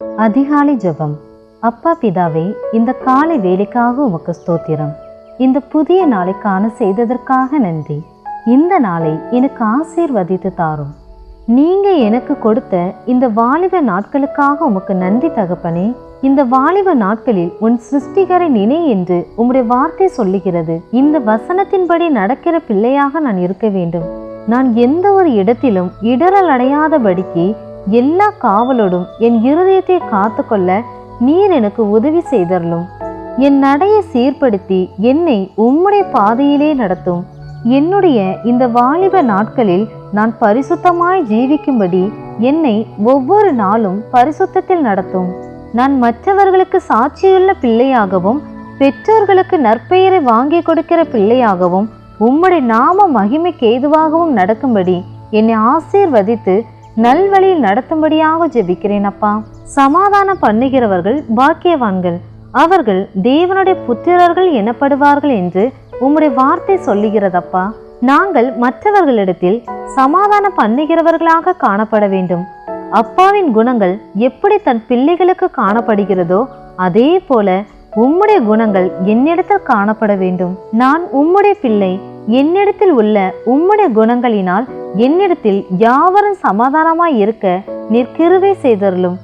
அதிகாலை ஜபம். அப்பா பிதாவே இந்த காலை வேலைக்காக உமக்கு ஸ்தோத்திரம். இந்த புதிய நாளைக்கான செய்ததற்காக நன்றி. இந்த நாளை எனக்கு ஆசீர்வதித்து தாரும். நீங்க எனக்கு கொடுத்த இந்த வாலிப நாட்களுக்காக உமக்கு நன்றி தகப்பனே. இந்த வாலிப நாட்களில் உன் சிருஷ்டிகரை நினை என்று உம்முடைய வார்த்தை சொல்லுகிறது. இந்த வசனத்தின்படி நடக்கிற பிள்ளையாக நான் இருக்க வேண்டும். நான் எந்த ஒரு இடத்திலும் இடரல் அடையாதபடிக்கு எல்லா காவலோடும் என் இருதயத்தை காத்துக்கொள்ள நீர் எனக்கு உதவி செய்தரலும் என் நடையை சீர்படுத்தி என்னை உம்முடைய பாதையிலே நடத்தும். என்னுடைய இந்த வாலிப நாட்களில் நான் பரிசுத்தமாய் ஜீவிக்கும்படி என்னை ஒவ்வொரு நாளும் பரிசுத்தத்தில் நடத்தும். நான் மற்றவர்களுக்கு சாட்சியுள்ள பிள்ளையாகவும் பெற்றோர்களுக்கு நற்பெயரை வாங்கி கொடுக்கிற பிள்ளையாகவும் உம்முடைய நாம மகிமைக்கு ஏதுவாகவும் நடக்கும்படி என்னை ஆசீர்வதித்து நல்வழியில் நடத்தும்படியாக ஜெபிக்கிறேன் அப்பா சமாதானம் பண்ணுகிறவர்கள் பாக்கியவான்கள். அவர்கள் தேவனுடைய புத்திரர்கள் எனப்படுவார்கள் என்று உம்முடைய வார்த்தை சொல்லுகிறதப்பா. நாங்கள் மற்றவர்களிடத்தில் சமாதானம் பண்ணுகிறவர்களாக காணப்பட வேண்டும். அப்பாவின் குணங்கள் எப்படி தன் பிள்ளைகளுக்கு காணப்படுகிறதோ அதே போல உம்முடைய குணங்கள் என்னிடத்தில் காணப்பட வேண்டும். நான் உம்முடைய பிள்ளை என்னிடத்தில் உள்ள உம்முடைய குணங்களினால் என்னிடத்தில் யாவரும் சமாதானமாய் இருக்க நிற்கிருவை செய்தருளும்.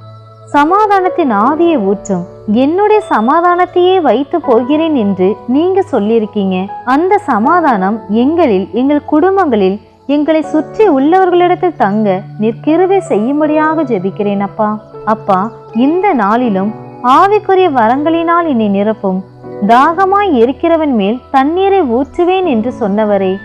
சமாதானத்தின் ஆவியை ஊற்றும். என்னுடைய சமாதானத்தையே வைத்து போகிறேன் என்று நீங்க சொல்லியிருக்கீங்க. அந்த சமாதானம் எங்களில் எங்கள் குடும்பங்களில் எங்களை சுற்றி உள்ளவர்களிடத்தில் தங்க நிற்கிருவை செய்யும்படியாக ஜெபிக்கிறேன் அப்பா. அப்பா இந்த நாளிலும் ஆவிக்குரிய வரங்களினால் என்னை நிரப்பும். தாகமாய் இருக்கிறவன் மேல் தண்ணீரை ஊற்றுவேன் என்று சொன்னவரே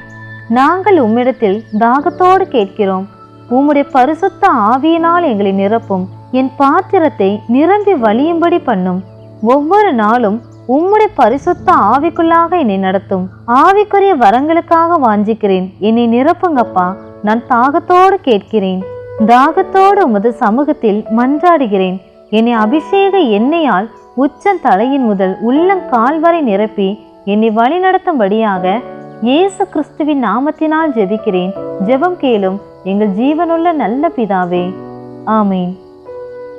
நாங்கள் உம்மிடத்தில் தாகத்தோடு கேட்கிறோம். உம்முடைய பரிசுத்த ஆவியினால் எங்களை நிரப்பும். என் பாத்திரத்தை நிரம்பி வழியும்படி பண்ணும். ஒவ்வொரு நாளும் உம்முடைய பரிசுத்த ஆவிக்குள்ளாக என்னை நடத்தும். ஆவிக்குரிய வரங்களுக்காக வாஞ்சிக்கிறேன். என்னை நிரப்புங்கப்பா. நான் தாகத்தோடு கேட்கிறேன். தாகத்தோடு உமது சமூகத்தில் மன்றாடுகிறேன். என்னை அபிஷேக எண்ணெயால் உச்சன் தலையின் முதல் உள்ளங்கால் வரை நிரப்பி என்னை வழிநடத்தும்படியாக இயேசு கிறிஸ்துவின் நாமத்தினால் ஜெபிக்கிறேன். ஜெபம் கேளும் எங்கள் ஜீவனுள்ள நல்ல பிதாவே. ஆமீன்.